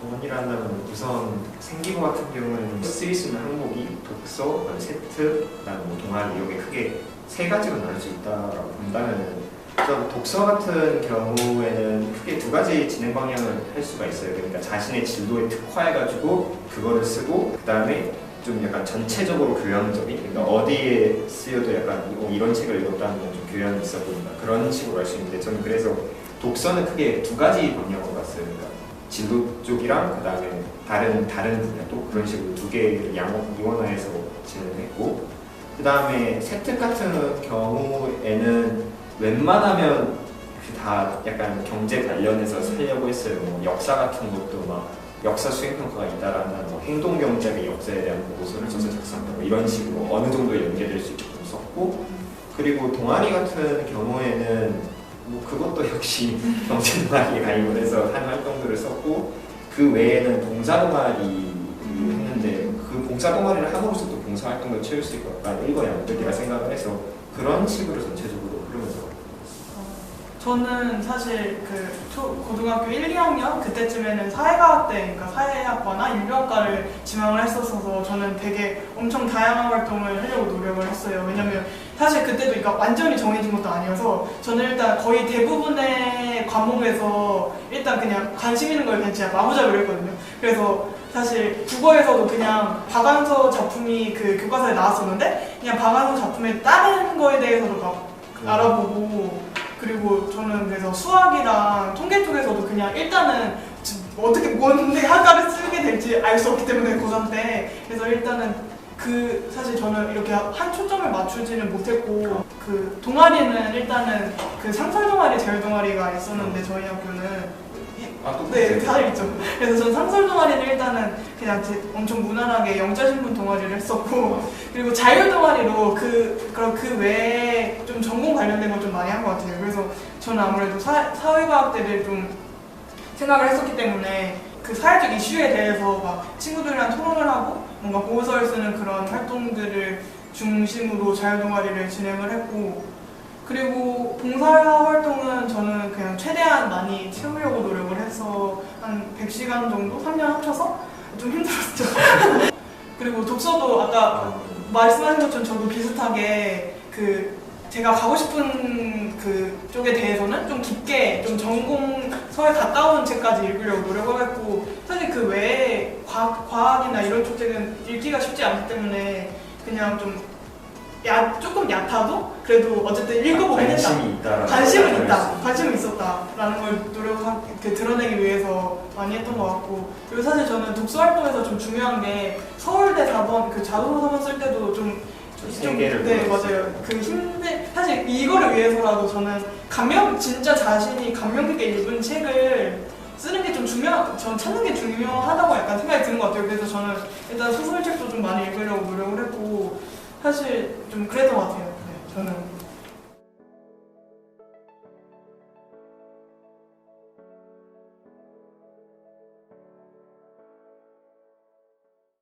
조언이라면 우선 생기부 같은 경우는 쓰일 수 있는 항목이 독서, 세트, 그다음에 뭐 동아리 이렇게 크게 세 가지로 나눌 수 있다라고 본다면은 우선 독서 같은 경우에는 크게 두 가지 진행 방향을 할 수가 있어요. 그러니까 자신의 진로에 특화해가지고 그거를 쓰고 그 다음에 좀 약간 전체적으로 교양적인 그러니까 어디에 쓰여도 약간 어, 이런 책을 읽었다는 건 좀 교양이 있어 보인다 그런 식으로 할수 있는데 저는 그래서 독서는 크게 두 가지 방향으로 봤어요. 그러니까 진로 쪽이랑 그 다음에 다른 다른 분야도 그런 식으로 두 개를 양원 이원화해서 진행했고 그 다음에 세특 같은 경우에는 웬만하면 다 약간 경제 관련해서 쓰려고 했어요. 뭐 역사 같은 것도 막 역사 수행평가가 잇따라는 뭐 행동 경제의 역사에 대한 보고서를 써서 작성하고 이런 식으로 어느 정도 연계될 수 있게끔 썼고 그리고 동아리 같은 경우에는 뭐 그것도 역시 경제 동아리에 가입을 해서 한 활동들을 썼고 그 외에는 봉사 동아리 했는데 그 봉사 동아리를 함으로써 또 봉사 활동을 채울 수 있고 약간 일거양득이라 생각을 해서 그런 식으로 전체적으로 저는 사실 그 초, 고등학교 1, 2학년 그때쯤에는 사회과학대, 그러니까 사회학과나 인류학과를 지망을 했었어서 저는 되게 엄청 다양한 활동을 하려고 노력을 했어요. 왜냐면 사실 그때도 그러니까 완전히 정해진 것도 아니어서 저는 일단 거의 대부분의 과목에서 일단 그냥 관심 있는 걸 그냥 진짜 마구잡이로 했거든요. 그래서 사실 국어에서도 그냥 박완서 작품이 그 교과서에 나왔었는데 그냥 박완서 작품의 다른 거에 대해서도 막 알아보고 그리고 저는 그래서 수학이랑 통계 쪽에서도 그냥 일단은 지- 어떻게 뭔데 학과를 쓰게 될지 알 수 없기 때문에 고3 때. 그래서 일단은 그 사실 저는 이렇게 한 초점을 맞추지는 못했고 그 동아리는 일단은 그 상설 동아리 제일 동아리가 있었는데 저희 학교는 아, 또 네? 다들 있죠. 그래서 전 상설 동아리는 일단은 그냥 제- 엄청 무난하게 영자신문 동아리를 했었고 그리고 자율 동아리로 그 그런 그 외에 좀 전공 관련된 걸 좀 많이 한 것 같아요. 그래서 저는 아무래도 사, 사회과학대를 좀 생각을 했었기 때문에 그 사회적 이슈에 대해서 막 친구들이랑 토론을 하고 뭔가 보고서를 쓰는 그런 활동들을 중심으로 자율 동아리를 진행을 했고 그리고 봉사 활동은 저는 최대한 많이 채우려고 노력을 해서 한 100시간 정도 3년 합쳐서 좀 힘들었죠. 그리고 독서도 아까 아, 말씀하신 것처럼 저도 비슷하게 그 제가 가고 싶은 그 쪽에 대해서는 좀 깊게 좀 전공서에 가까운 책까지 읽으려고 노력을 했고 사실 그 외에 과학, 과학이나 이런 쪽 책은 읽기가 쉽지 않기 때문에 그냥 좀 야, 조금 얕아도 그래도 어쨌든 읽어보긴 했다. 관심이 있다 관심은 있다. 관심은 있었다라는 걸 노력한 그 드러내기 위해서 많이 했던 것 같고 그리고 사실 저는 독서 활동에서 좀 중요한 게 서울대 4번 그 자소서 4번 쓸 때도 좀세 개를 네. 맞아요 그 힘들 사실 이거를 위해서라도 저는 감명 진짜 자신이 감명 깊게 읽은 책을 쓰는 게 좀 중요 전 찾는 게 중요하다고 약간 생각이 드는 것 같아요 그래서 저는 일단 소설책도 좀 많이 읽으려고 노력을 했고 사실 좀 그랬던 것 같아요. 네, 저는